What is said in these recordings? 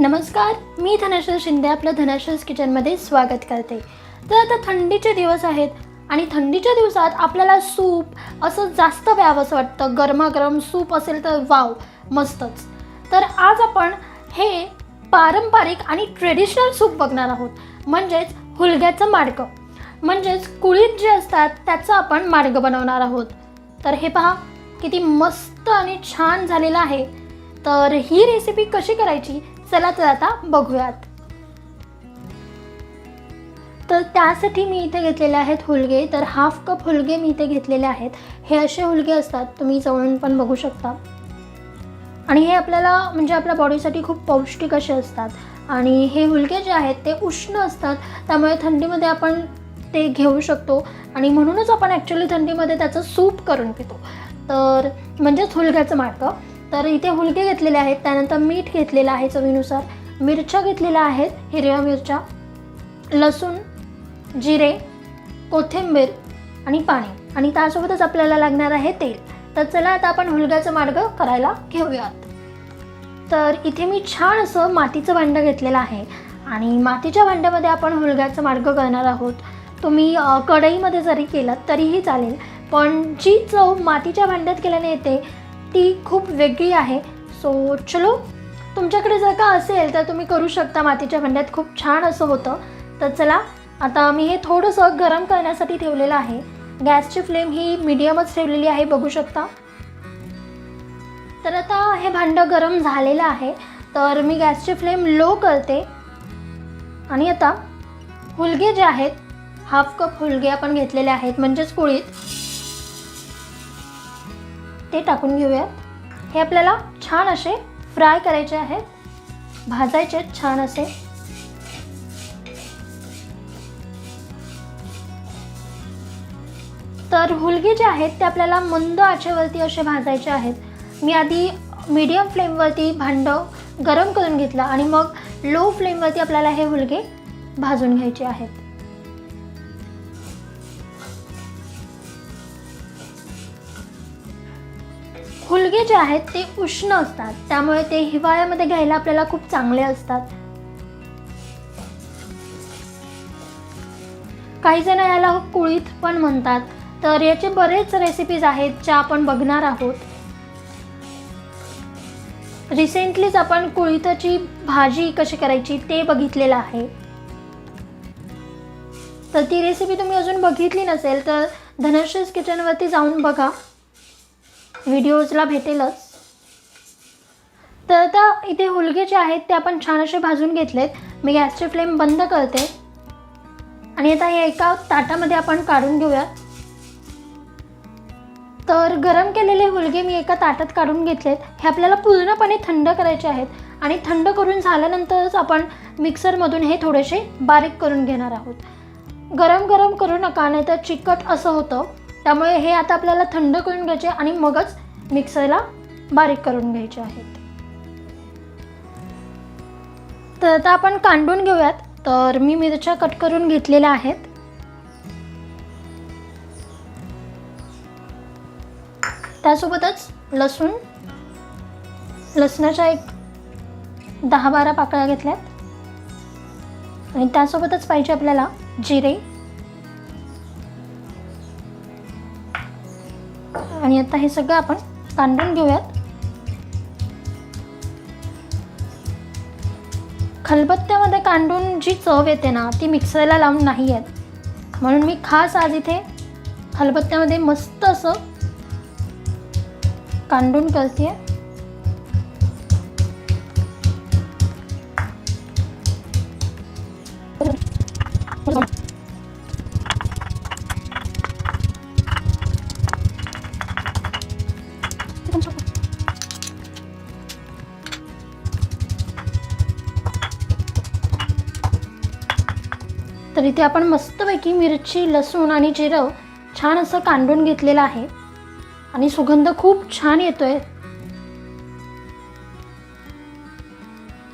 नमस्कार मी धनाशल शिंदे आपलं धनाश्रीज किचनमध्ये स्वागत करते. तर आता थंडीचे दिवस आहेत आणि थंडीच्या दिवसात आपल्याला सूप असं जास्त प्यावंसं वाटतं. गरमागरम सूप असेल तर वाव मस्तच. तर आज आपण हे पारंपरिक आणि ट्रेडिशनल सूप बघणार आहोत. म्हणजेच हुलग्याचं मार्ग म्हणजेच कुळीत जे असतात त्याचं आपण मार्ग बनवणार आहोत. तर हे पहा किती मस्त आणि छान झालेलं आहे. तर ही रेसिपी कशी करायची? चला तर आता बघूयात. तर त्यासाठी मी इथे घेतलेले आहेत हुलगे. तर हाफ कप हुलगे मी इथे घेतलेले आहेत. हे असे हुलगे असतात तुम्ही जवळून पण बघू शकता. आणि हे आपल्याला म्हणजे आपल्या बॉडीसाठी खूप पौष्टिक असे असतात. आणि हे हुलगे जे आहेत ते उष्ण असतात. त्यामुळे थंडीमध्ये आपण ते घेऊ शकतो. आणि म्हणूनच आपण ॲक्च्युली थंडीमध्ये त्याचं सूप करून पितो. तर म्हणजेच हुलग्याचं माडकं तर इथे हुलगे घेतलेले आहेत त्यानंतर मीठ घेतलेलं आहे चवीनुसार. मिरच्या घेतलेल्या आहेत हिरव्या मिरच्या लसूण जिरे कोथिंबीर आणि पाणी. आणि त्यासोबतच आपल्याला लागणार आहे तेल. तर चला आता आपण हुलग्याचं मार्ग करायला घेऊयात. तर इथे मी छान असं मातीचं भांडं घेतलेलं आहे. आणि मातीच्या भांड्यामध्ये आपण हुलग्याचं मार्ग करणार आहोत. तुम्ही कढईमध्ये जरी केलं तरीही चालेल. पण जी चव मातीच्या भांड्यात केल्याने येते ती खूप वेगळी आहे. सो चलो तुमच्याकडे जर का असेल तर तुम्ही करू शकता. मातीच्या भांड्यात खूप छान असं होतं. तर चला आता मी हे थोडंसं गरम करण्यासाठी ठेवलेलं आहे. गॅसची फ्लेम ही मीडियमच ठेवलेली आहे बघू शकता. तर आता हे भांडं गरम झालेलं आहे. तर मी गॅसची फ्लेम लो करते. आणि आता हुलगे जे आहेत हाफ कप हुलगे आपण घेतलेले आहेत म्हणजेच पोळीत. ते टाकून घेऊयात. हे आपल्याला छान असे फ्राय करायचे आहेत. भाजायचे आहेत छान असे. तर हुलगे जे आहेत ते आपल्याला मंद आचेवरती असे भाजायचे आहेत. मी आधी मीडियम फ्लेमवरती भांडं गरम करून घेतलं आणि मग लो फ्लेमवरती आपल्याला हे हुलगे भाजून घ्यायचे आहेत. हुलगे जे आहेत ते उष्ण असतात. त्यामुळे ते हिवाळ्यामध्ये घ्यायला आपल्याला खूप चांगले असतात. काही जण याला कुळीत पण म्हणतात. तर याचे बरेच रेसिपीज आहेत ज्या आपण बघणार आहोत. रिसेंटलीच आपण कुळीताची भाजी कशी करायची ते बघितलेलं आहे. तर ती रेसिपी तुम्ही अजून बघितली नसेल तर धनश्रीज किचनवरती जाऊन बघा. व्हिडिओजला भेटेलच. तर आता इथे हुलगे जे आहेत ते आपण छान असे भाजून घेतलेत. मी गॅसची फ्लेम बंद करते. आणि आता हे एका ताटामध्ये आपण काढून घेऊयात. तर गरम केलेले हुलगे मी एका ताटात काढून घेतलेत. हे आपल्याला पूर्णपणे थंड करायचे आहेत. आणि थंड करून झाल्यानंतरच आपण मिक्सरमधून हे थोडेसे बारीक करून घेणार आहोत. गरम गरम करू नका नाही तर चिकट असं होतं. त्यामुळे हे आता आपल्याला थंड करून घ्यायचे आणि मगच मिक्सरला बारीक करून घ्यायचे आहेत. तर आता आपण कांडून घेऊयात. तर मी मिरच्या कट करून घेतलेल्या आहेत. त्यासोबतच लसूण लसणाच्या एक दहा बारा पाकळ्या घेतल्यात. आणि त्यासोबतच पाहिजे आपल्याला जिरे आणि आता हे सगळं आपण कांडून घेऊयात. खलबत्त्यामध्ये कांडून जी चव येते ना ती मिक्सरला लावून नाही आहेत म्हणून मी खास आज इथे खलबत्त्यामध्ये मस्त असं कांडून करते तर इथे आपण मस्तपैकी मिरची लसूण आणि जिरं छान असं कांडून घेतलेलं आहे. आणि सुगंध खूप छान येतो आहे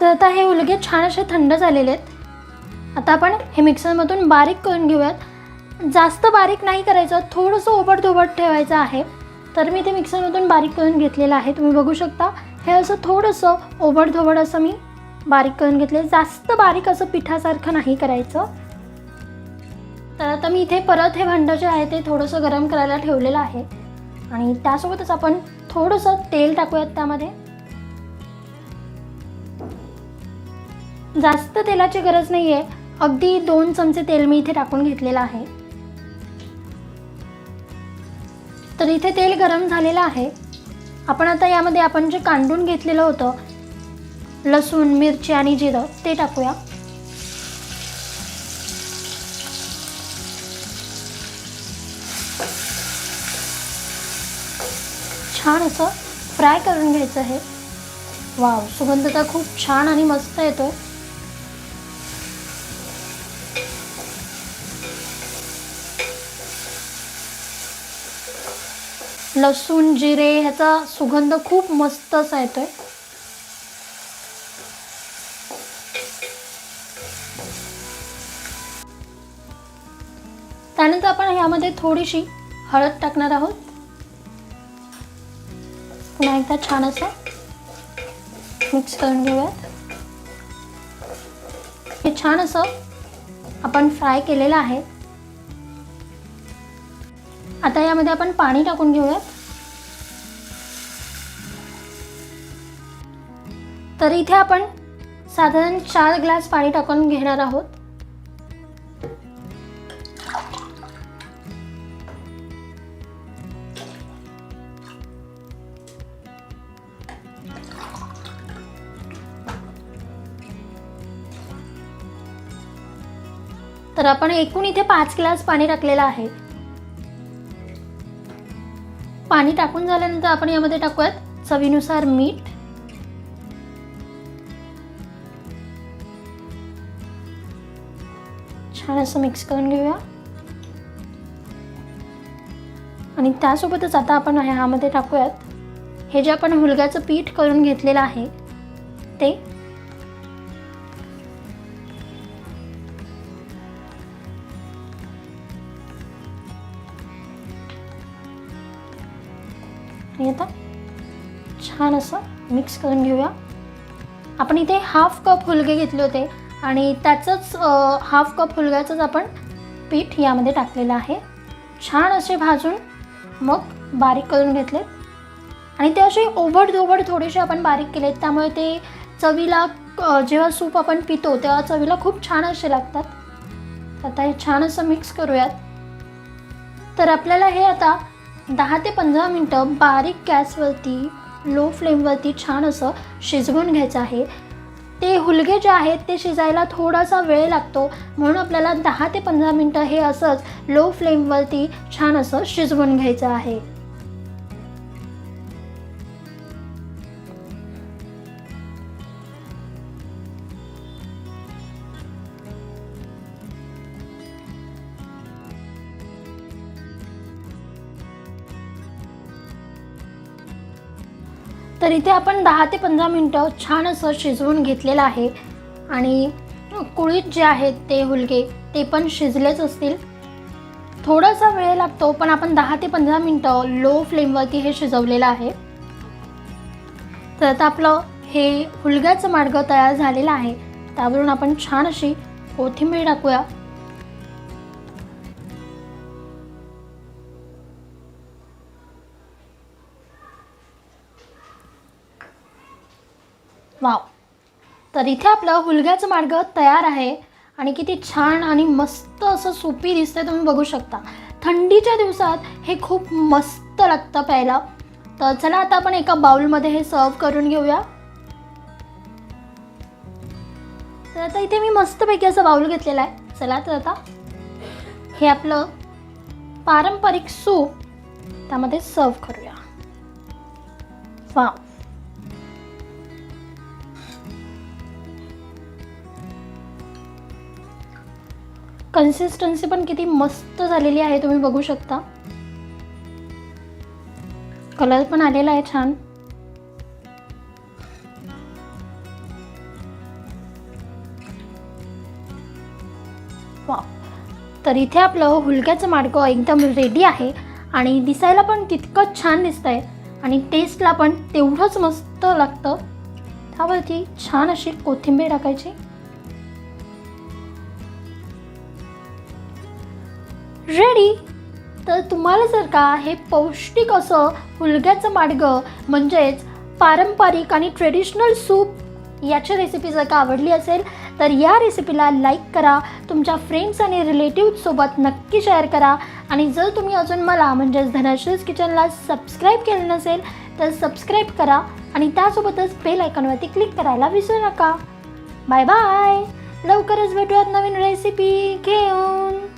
तर आता हे उलगे छान असे थंड झालेले आहेत. आता आपण हे मिक्सरमधून बारीक करून घेऊयात. जास्त बारीक नाही करायचं थोडंसं ओबडधोबड ठेवायचं आहे. तर मी ते मिक्सरमधून बारीक करून घेतलेलं आहे. तुम्ही बघू शकता हे असं थोडंसं ओबडधोबड असं मी बारीक करून घेतले जास्त बारीक असं पिठासारखं नाही करायचं. तर आता मी इथे परत हे भांडं जे आहे ते थोडंसं गरम करायला ठेवलेलं आहे. आणि त्यासोबतच आपण थोडंसं तेल टाकूयात त्यामध्ये. जास्त तेलाची गरज नाही आहे अगदी दोन चमचे तेल मी इथे टाकून घेतलेलं आहे. तर इथे तेल गरम झालेलं आहे. आपण आता यामध्ये आपण जे कांडून घेतलेलं होतं लसूण मिरची आणि जिरं ते टाकूया. छान असं फ्राय करून घ्यायचं आहे. वाव सुगंध तर खूप छान आणि मस्त येतोय. लसूण जिरे ह्याचा सुगंध खूप मस्त असा येतोय. त्यानंतर आपण ह्यामध्ये थोडीशी हळद टाकणार आहोत. पुन्हा एकदा छान असं मिक्स करून घेऊयात. हे छान असं आपण फ्राय केलेलं आहे. आता यामध्ये आपण पाणी टाकून घेऊयात. तर इथे आपण साधारण चार ग्लास पाणी टाकून घेणार आहोत. तर आपण एकूण इथे पाच ग्लास पाणी टाकलेलं आहे. पाणी टाकून झाल्यानंतर आपण यामध्ये टाकूयात चवीनुसार मीठ. छान असं मिक्स करून घेऊया. आणि त्यासोबतच आता आपण ह्यामध्ये टाकूयात हे जे आपण हुलग्याचं पीठ करून घेतलेलं आहे ते आणि आता छान असं मिक्स करून घेऊया. आपण इथे हाफ कप हुलगे घेतले होते आणि त्याचंच हाफ कप हुलग्याचंच आपण पीठ यामध्ये टाकलेलं आहे. छान असे भाजून मग बारीक करून घेतले. आणि ते असे ओबड थोडेसे आपण बारीक केलेत त्यामुळे ते चवीला जेव्हा सूप आपण पितो तेव्हा चवीला खूप छान असे लागतात. आता हे छान असं मिक्स करूयात. तर आपल्याला हे आता दहा ते पंधरा मिनटं बारीक गॅसवरती लो फ्लेमवरती छान असं शिजवून घ्यायचं आहे. ते हुलगे जे आहेत ते शिजायला थोडासा वेळ लागतो. म्हणून आपल्याला दहा ते पंधरा मिनटं हे असंच लो फ्लेमवरती छान असं शिजवून घ्यायचं आहे. तर इथे आपण दहा ते पंधरा मिनटं छान असं शिजवून घेतलेलं आहे. आणि कुळीत जे आहेत ते हुलगे ते पण शिजलेच असतील. थोडासा वेळ लागतो पण आपण दहा ते पंधरा मिनटं लो फ्लेमवरती हे शिजवलेलं आहे. तर आता आपलं हे हुलग्याचं मार्ग तयार झालेलं आहे. त्यावरून आपण छान अशी कोथिंबीर टाकूया. वाव. तर इथे आपलं हुलग्याचं मार्ग तयार आहे आणि किती छान आणि मस्त असं सोपी दिसतंय तुम्ही बघू शकता. थंडीच्या दिवसात हे खूप मस्त लागतं प्यायला. तर चला आता आपण एका बाउलमध्ये हे सर्व करून घेऊया. तर आता इथे मी मस्तपैकी असं बाउल घेतलेला आहे. चला तर आता हे आपलं पारंपरिक सूप त्यामध्ये सर्व करूया. वाव. कन्सिस्टन्सी पण किती मस्त झालेली आहे तुम्ही बघू शकता. कलर पण आलेला आहे छान. तर इथे आपलं हुलक्याचं माडकं एकदम रेडी आहे आणि दिसायला पण तितकंच छान दिसतंय आणि टेस्टला पण तेवढंच मस्त लागतं. त्यावरती छान अशी कोथिंबीर टाकायची. रेडी तर तुम्हाला जर का हे पौष्टिक असं हुलग्याचं माडगं म्हणजेच पारंपरिक आणि ट्रेडिशनल सूप याची रेसिपी जर का आवडली असेल तर या रेसिपीला लाईक करा तुमच्या फ्रेंड्स आणि रिलेटिव्हसोबत नक्की शेअर करा. आणि जर तुम्ही अजून मला म्हणजेच धनश्रीज किचनला सबस्क्राईब केलं नसेल तर सबस्क्राईब करा आणि त्यासोबतच बेल आयकॉनवरती क्लिक करायला विसरू नका. बाय बाय लवकरच भेटूयात नवीन रेसिपी घेऊन.